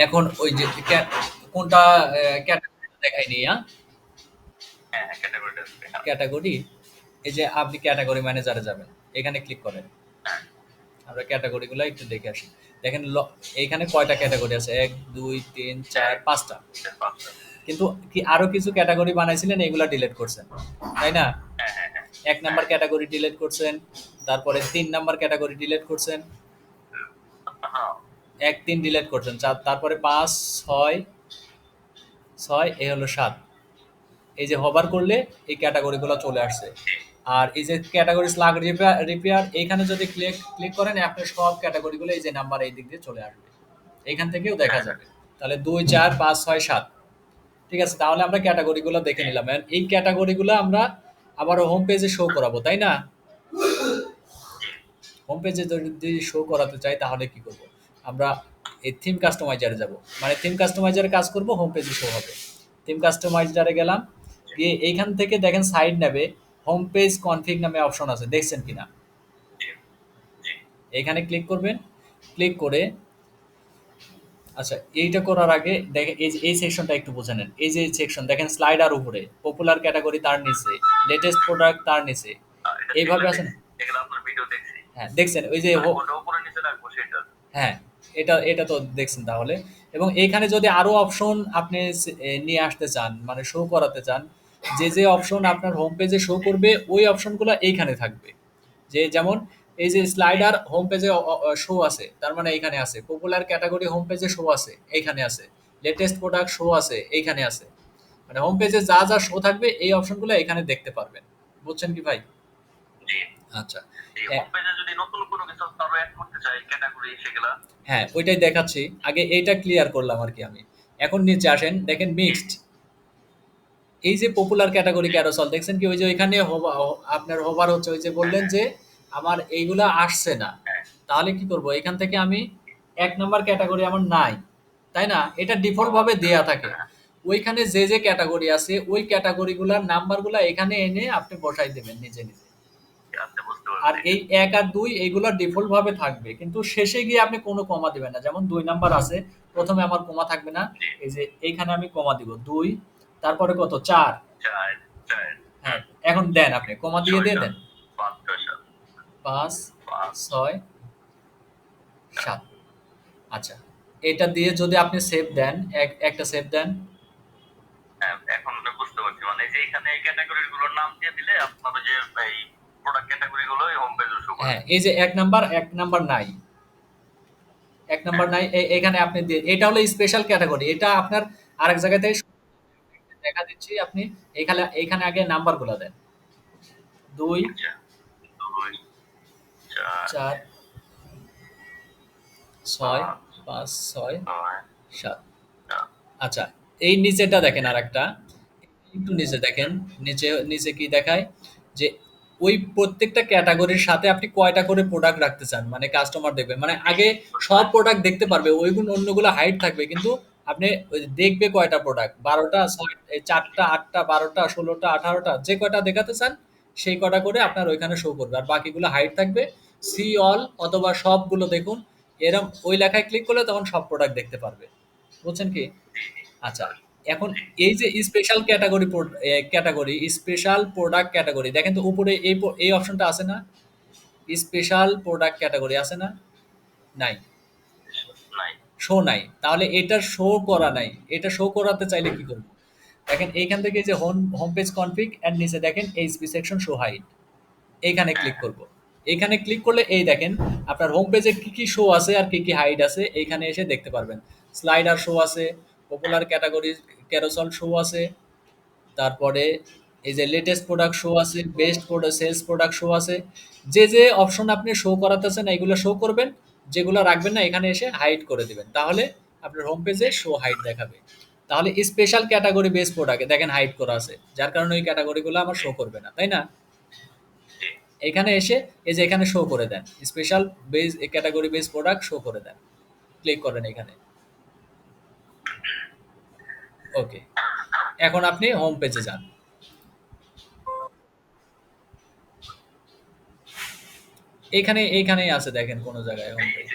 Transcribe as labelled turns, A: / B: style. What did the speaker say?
A: এখন ওই যে কোনটা ক্যাটাগরি দেখায়নি, আ?
B: হ্যাঁ,
A: ক্যাটাগরি? এই যে আপনি ক্যাটাগরি ম্যানেজারে যাবেন। এখানে ক্লিক করেন।
B: হ্যাঁ।
A: আমরা ক্যাটাগরি গুলা একটু দেখে আসি। দেখেন ল এইখানে কয়টা ক্যাটাগরি আছে? ১, ২, ৩, ৪, ৫ টা।
B: এর পাঁচটা।
A: কিন্তু কি আরও কিছু ক্যাটাগরি বানাইছিলেন এগুলা ডিলিট করছেন। তাই না?
B: হ্যাঁ।
A: ১ নাম্বার ক্যাটাগরি ডিলিট করছেন। তারপরে তিন নাম্বার ক্যাটাগরি ডিলিট করছেন। ১, ৩ ডিলিট করছেন। চার তারপরে ৫, ৬ ৬ এই হলো ৭। এই যে hover করলে এই ক্যাটাগরি গুলা চলে আসছে। আর এই যে ক্যাটাগরি স্লাগ রিপেয়ার রিপেয়ার এইখানে যদি ক্লিক ক্লিক করেন আপনার সব ক্যাটাগরি গুলো এই যে নাম্বার এই দিক দিয়ে চলে আসবে। এখান থেকেও দেখা যাবে। তাহলে ২, ৪, ৫, ৬, ৭ ঠিক আছে? তাহলে আমরা ক্যাটাগরি গুলো দেখে নিলাম। এই ক্যাটাগরি গুলা আমরা আবারও হোম পেজে শো করাবো, তাই না? হোম পেজে যদি শো করাতে চাই তাহলে কি করব? আমরা এই থিম কাস্টমাইজারে যাব। মানে থিম কাস্টমাইজারে কাজ করব, হোম পেজে শো হবে। থিম কাস্টমাইজারে গেলাম। গিয়ে এইখান থেকে দেখেন সাইড নেবে হোম পেজ কনফিগ নামে অপশন আছে। দেখছেন কিনা? এখানে ক্লিক করবেন। ক্লিক করে আচ্ছা এইটা করার আগে দেখেন এই যে এই সেকশনটা একটু বুঝে নেন। এই যে সেকশন দেখেন স্লাইডার উপরে, পপুলার ক্যাটাগরি তার নিচে, লেটেস্ট প্রোডাক্ট তার নিচে। এইভাবে আছে না? হ্যাঁ, দেখছেন ওই যে হো
B: নিচে রাখব সেটা।
A: হ্যাঁ, এটা এটা তো দেখছেন তাহলে। এবং এখানে যদি আরও অপশন আপনি নিয়ে আসতে চান, মানে শো করাতে চান, যে, যে অপশন আপনার হোম পেজে শো করবে ওই অপশনগুলা এইখানে থাকবে। যে যেমন এই যে স্লাইডার হোম পেজে শো আছে। তার মানে এইখানে আছে। পপুলার ক্যাটাগরি হোম পেজে শো আছে, এইখানে আছে। লেটেস্ট প্রোডাক্ট শো আছে, এইখানে আছে। মানে হোম পেজে যা, যা শো থাকবে এই অপশনগুলা এখানে দেখতে পারবেন। বুঝছেন কি ভাই? আচ্ছা।
B: এই
A: হ্যাঁ।
B: হোম পেজে যদি নতুন কোনো কিছু আরও এড করতে চাই ক্যাটাগরি সেগুলা
A: হ্যাঁ, ওইটাই দেখাচ্ছি। আগে এইটা ক্লিয়ার করলাম আরকি আমি। এখন নিচে আসেন, দেখেন মিক্সড। এই যে পপুলার ক্যাটাগরি ক্যারোসেল দেখছেন কি ওই যে ওইখানে আপনার হোভার হচ্ছে ওই যে বললেন যে আমার এইগুলা আসছে না।
B: হ্যাঁ।
A: তাহলে কি করব? এখান থেকে আমি ১ নাম্বার ক্যাটাগরি আমার নাই। তাই না? এটা ডিফল্ট ভাবে দেয়া থাকে। ওইখানে যে, যে ক্যাটাগরি আছে ওই ক্যাটাগরি গুলার নাম্বারগুলা এখানে এনে আপনি বসাই দিবেন নিজে, নিজে। আর এই এক আর দুই এইগুলা ডিফল্ট ভাবে থাকবে। কিন্তু শেষে গিয়ে আপনি কোনো কমা দিবেন না। যেমন দুই নাম্বার আছে। প্রথমে আমার কমা থাকবে না। এই যে এইখানে আমি কমা দিব। দুই তারপরে কত?
B: চার,
A: হ্যাঁ, এখন দেন আপনি। কমা দিয়ে দিয়ে দেন।
B: পাঁচ, ছয়, সাত,
A: ৫,
B: পাঁচ,
A: ৬, ৭ আচ্ছা। এটা দিয়ে যদি আপনি সেভ দেন, এক একটা সেভ দেন।
B: হ্যাঁ, এখন বুঝতে পারছি। মানে যে এখানে এই ক্যাটাগরি গুলোর নাম দিয়ে দিলে আপনার যে এই প্রোডাক্ট ক্যাটাগরি গুলো হোম পেজে শো করে।
A: হ্যাঁ, এই যে ১ নাম্বার, ১ নাম্বার নাই। ১ নাম্বার নাই। এখানে আপনি এটা হলো স্পেশাল ক্যাটাগরি। এটা আপনার আরেক জায়গা থেকে দেখা দিচ্ছি আপনি এখানে এইখানে আগে নাম্বারগুলা দেন। ২,
B: আচ্ছা। ২, ৪,
A: ৪ ৬, ৫, ৬,
B: ৯,
A: ৭
B: সাত।
A: আচ্ছা, এই নিচেরটা দেখেন আরেকটা। একটু নিচে দেখেন। নিচে নিচে কি দেখায়? যে ওই প্রত্যেকটা ক্যাটাগরির সাথে আপনি কয়টা করে প্রোডাক্ট রাখতে চান। মানে কাস্টমার দেখবে। মানে আগে সব প্রোডাক্ট দেখতে পারবে। ওইগুলো অন্যগুলো হাইট থাকবে। কিন্তু আপনি দেখবে কয়টা প্রোডাক্ট ১২ টা, ৬ এই ৪ টা, ৮ টা, ১২ টা, ১৬ টা, ১৮ টা যে কয়টা দেখাতে চান সেই কটা করে আপনার ওইখানে শো করবে। আর বাকিগুলো হাইট থাকবে। সি অল অথবা সবগুলো দেখুন। এরম ওই লেখায় ক্লিক করলে তখন সব প্রোডাক্ট দেখতে পারবে। বুঝছেন কি? আচ্ছা। এখন এই যে স্পেশাল ক্যাটাগরি প্রোড এ ক্যাটাগরি স্পেশাল প্রোডাক্ট ক্যাটাগরি দেখেন তো উপরে এই প এই অপশনটা আছে না? স্পেশাল প্রোডাক্ট ক্যাটাগরি আছে না? নাই।
B: নাই।
A: শো নাই। তাহলে এটা শো করা নাই। এটা শো করাতে চাইলে কি করব? দেখেন এইখান থেকে এই যে হোম হোম পেজ কনফিগ এর নিচে দেখেন এইচপি সেকশন শো হাইড। এইখানে ক্লিক করব। এইখানে ক্লিক করলে এই দেখেন আপনার হোম পেজে কি, কি শো আছে আর কি, কি হাইড আছে এইখানে এসে দেখতে পারবেন। স্লাইডার শো আছে, পপুলার ক্যাটাগরি ক্যারোসেল শো আছে। তারপরে এই যে লেটেস্ট প্রোডাক্ট শো আছে, best product sales product show আছে। যে, যে অপশন আপনি শো করাতেছেন এগুলো শো করবেন। যেগুলো রাখবেন না এখানে এসে হাইড করে দিবেন। তাহলে আপনার হোম পেজে শো হাইড দেখাবে। তাহলে স্পেশাল ক্যাটাগরি বেস প্রোডাক্ট দেখেন হাইড করা আছে। যার কারণে ওই ক্যাটাগরিগুলো আমার শো করবে না। তাই না? এখানে এসে এই যে এখানে শো করে দেন। Special base category base product show করে দেন। ক্লিক করেন এখানে। ওকে। এখন আপনি হোম পেজে যান। এখানে এইখানেই আছে দেখেন কোন জায়গায় হোম
B: এই
A: পেজ।